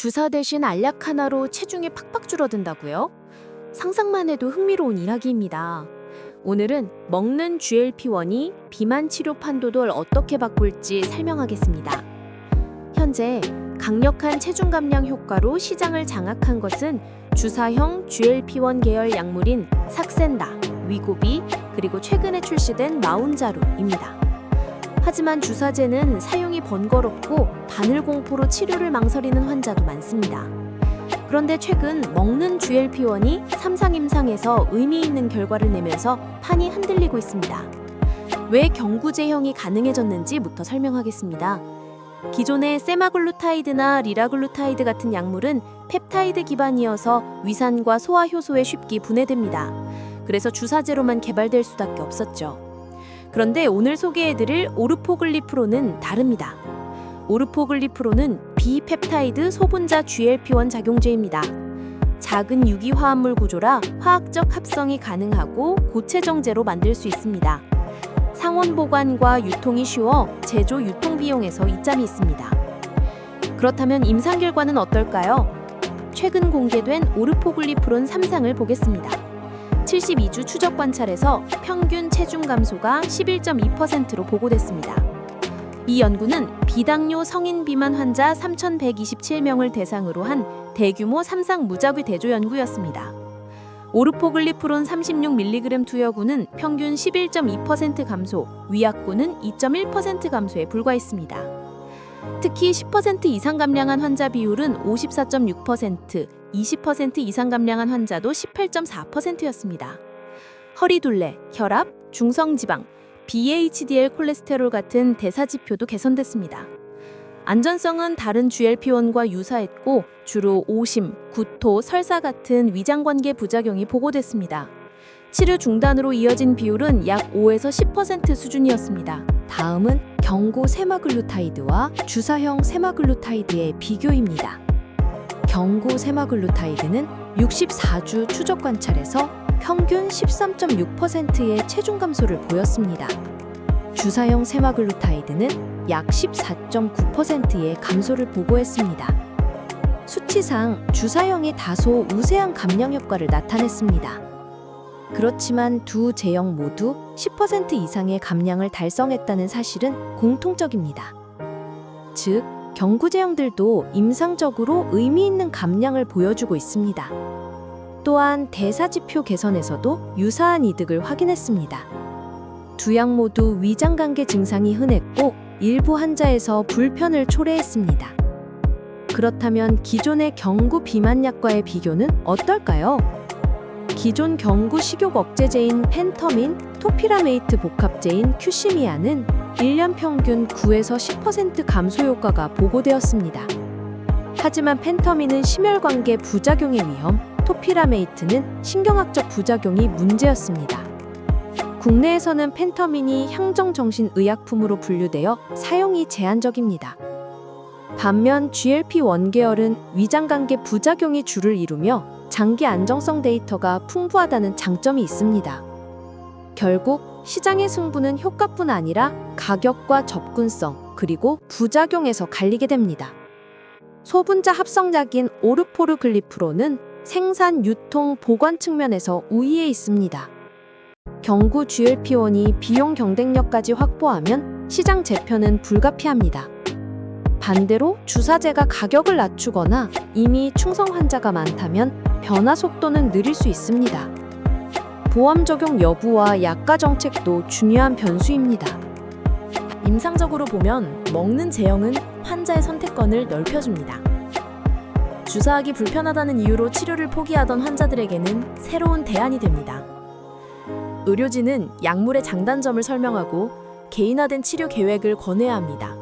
주사 대신 알약 하나로 체중이 팍팍 줄어든다고요? 상상만 해도 흥미로운 이야기입니다. 오늘은 먹는 GLP-1이 비만 치료 판도를 어떻게 바꿀지 설명하겠습니다. 현재 강력한 체중 감량 효과로 시장을 장악한 것은 주사형 GLP-1 계열 약물인 삭센다, 위고비, 그리고 최근에 출시된 마운자루입니다. 하지만 주사제는 사용이 번거롭고 바늘 공포로 치료를 망설이는 환자도 많습니다. 그런데 최근 먹는 GLP-1이 삼상 임상에서 의미 있는 결과를 내면서 판이 흔들리고 있습니다. 왜 경구제형이 가능해졌는지부터 설명하겠습니다. 기존의 세마글루타이드나 리라글루타이드 같은 약물은 펩타이드 기반이어서 위산과 소화 효소에 쉽게 분해됩니다. 그래서 주사제로만 개발될 수밖에 없었죠. 그런데 오늘 소개해드릴 오르포글리프로는 다릅니다. 오르포글리프로는 비펩타이드 소분자 GLP-1 작용제입니다. 작은 유기화합물 구조라 화학적 합성이 가능하고 고체 정제로 만들 수 있습니다. 상온 보관과 유통이 쉬워 제조 유통 비용에서 이점이 있습니다. 그렇다면 임상 결과는 어떨까요? 최근 공개된 오르포글리프론 3상을 보겠습니다. 72주 추적 관찰에서 평균 체중 감소가 11.2%로 보고됐습니다. 이 연구는 비당뇨 성인 비만 환자 3,127명을 대상으로 한 대규모 3상 무작위 대조 연구였습니다. 오르포글리프론 36mg 투여구는 평균 11.2% 감소, 위약구는 2.1% 감소에 불과했습니다. 특히 10% 이상 감량한 환자 비율은 54.6%, 20% 이상 감량한 환자도 18.4%였습니다. 허리둘레, 혈압, 중성지방, BHDL 콜레스테롤 같은 대사 지표도 개선됐습니다. 안전성은 다른 GLP-1과 유사했고 주로 오심, 구토, 설사 같은 위장관계 부작용이 보고됐습니다. 치료 중단으로 이어진 비율은 약 5에서 10% 수준이었습니다. 다음은 경고 세마글루타이드와 주사형 세마글루타이드의 비교입니다. 경고 세마글루타이드는 64주 추적 관찰에서 평균 13.6%의 체중 감소를 보였습니다. 주사형 세마글루타이드는 약 14.9%의 감소를 보고했습니다. 수치상 주사형이 다소 우세한 감량 효과를 나타냈습니다. 그렇지만 두 제형 모두 10% 이상의 감량을 달성했다는 사실은 공통적입니다. 즉, 경구제형들도 임상적으로 의미 있는 감량을 보여주고 있습니다. 또한 대사지표 개선에서도 유사한 이득을 확인했습니다. 두 약 모두 위장관계 증상이 흔했고 일부 환자에서 불편을 초래했습니다. 그렇다면 기존의 경구 비만약과의 비교는 어떨까요? 기존 경구 식욕 억제제인 펜터민, 토피라메이트 복합제인 큐시미아는 1년 평균 9에서 10% 감소 효과가 보고되었습니다. 하지만 펜터민은 심혈관계 부작용의 위험, 토피라메이트는 신경학적 부작용이 문제였습니다. 국내에서는 펜터민이 향정정신의약품으로 분류되어 사용이 제한적입니다. 반면 GLP-1 계열은 위장관계 부작용이 주를 이루며 장기 안정성 데이터가 풍부하다는 장점이 있습니다. 결국 시장의 승부는 효과뿐 아니라 가격과 접근성 그리고 부작용에서 갈리게 됩니다. 소분자 합성약인 오르포르글리프로는 생산, 유통, 보관 측면에서 우위에 있습니다. 경구 GLP-1이 비용 경쟁력까지 확보하면 시장 재편은 불가피합니다. 반대로 주사제가 가격을 낮추거나 이미 충성 환자가 많다면 변화 속도는 느릴 수 있습니다. 보험 적용 여부와 약가 정책도 중요한 변수입니다. 임상적으로 보면 먹는 제형은 환자의 선택권을 넓혀줍니다. 주사하기 불편하다는 이유로 치료를 포기하던 환자들에게는 새로운 대안이 됩니다. 의료진은 약물의 장단점을 설명하고 개인화된 치료 계획을 권해야 합니다.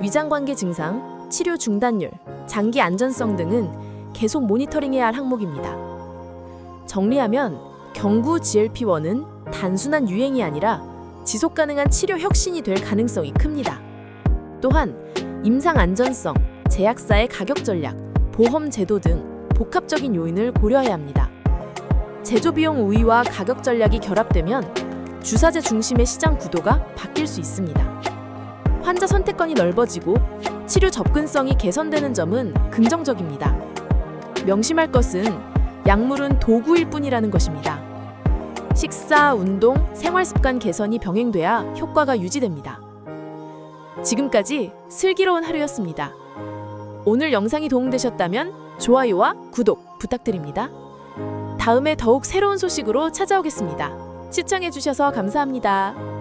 위장관계 증상, 치료 중단율, 장기 안전성 등은 계속 모니터링해야 할 항목입니다. 정리하면 경구 GLP-1은 단순한 유행이 아니라 지속 가능한 치료 혁신이 될 가능성이 큽니다. 또한 임상 안전성, 제약사의 가격 전략, 보험 제도 등 복합적인 요인을 고려해야 합니다. 제조 비용 우위와 가격 전략이 결합되면 주사제 중심의 시장 구도가 바뀔 수 있습니다. 환자 선택권이 넓어지고 치료 접근성이 개선되는 점은 긍정적입니다. 명심할 것은 약물은 도구일 뿐이라는 것입니다. 식사, 운동, 생활 습관 개선이 병행돼야 효과가 유지됩니다. 지금까지 슬기로운 하루였습니다. 오늘 영상이 도움되셨다면 좋아요와 구독 부탁드립니다. 다음에 더욱 새로운 소식으로 찾아오겠습니다. 시청해주셔서 감사합니다.